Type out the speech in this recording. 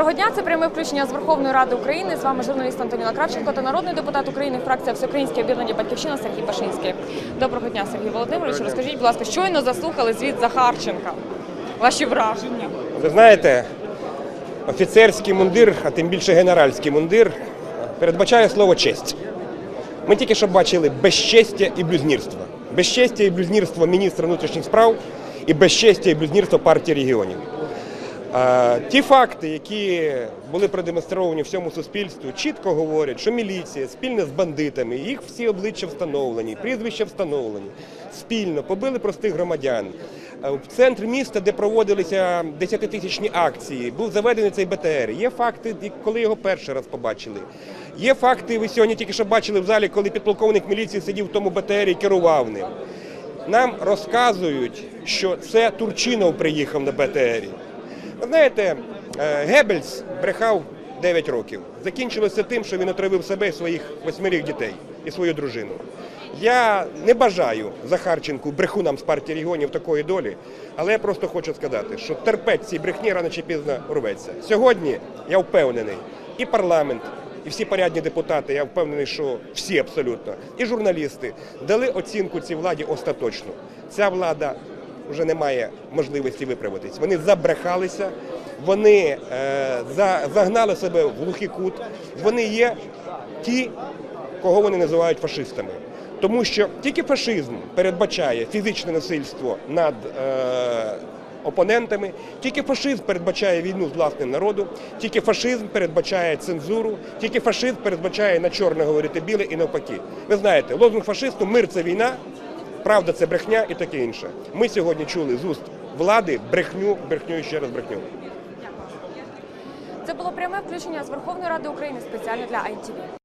Доброго дня. Це пряме включення з Верховної Ради України. З вами журналіст Антоніна Кравченко та народний депутат України, фракція Всеукраїнське об'єднання Батьківщина Сергій Пашинський. Доброго дня, Сергій Володимирович. Розкажіть, будь ласка, щойно заслухали звіт Захарченка. Ваші враження? Ви знаєте, офіцерський мундир, а тим більше генеральський мундир, передбачає слово честь. Ми тільки що бачили безчестя і блюзнірство. Безчестя і блюзнірство міністра внутрішніх справ і безчестя і блюзнірство партії регіонів. Ті факти, які були продемонстровані всьому суспільству, чітко говорять, що міліція спільно з бандитами, їх всі обличчя встановлені, прізвища встановлені, спільно побили простих громадян. В центрі міста, де проводилися десятитисячні акції, був заведений цей БТР. Є факти, коли його перший раз побачили. Є факти, ви сьогодні тільки що бачили в залі, коли підполковник міліції сидів в тому БТР і керував ним. Нам розказують, що це Турчинов приїхав на БТРі. Знаєте, е, Геббельс брехав 9 років. Закінчилося тим, що він отравив себе і своїх восьмирих дітей і свою дружину. Я не бажаю Захарченку, брехунам з партії регіонів такої долі, але я просто хочу сказати, що терпець цій брехні рано чи пізно рветься. Сьогодні я впевнений, і парламент, і всі порядні депутати, я впевнений, що всі абсолютно, і журналісти дали оцінку цій владі остаточну. Ця влада вже немає можливості виправитись. Вони забрехалися, вони е, за, загнали себе в глухий кут. Вони є ті, кого вони називають фашистами. Тому що тільки фашизм передбачає фізичне насильство над е, опонентами, тільки фашизм передбачає війну з власним народом, тільки фашизм передбачає цензуру, тільки фашизм передбачає на чорне говорити біле і навпаки. Ви знаєте, лозунг фашисту мир це війна, правда це брехня і таке інше. Ми сьогодні чули з уст влади брехню, брехню і ще раз брехню. Це було пряме включення з Верховної Ради України спеціально для ITV.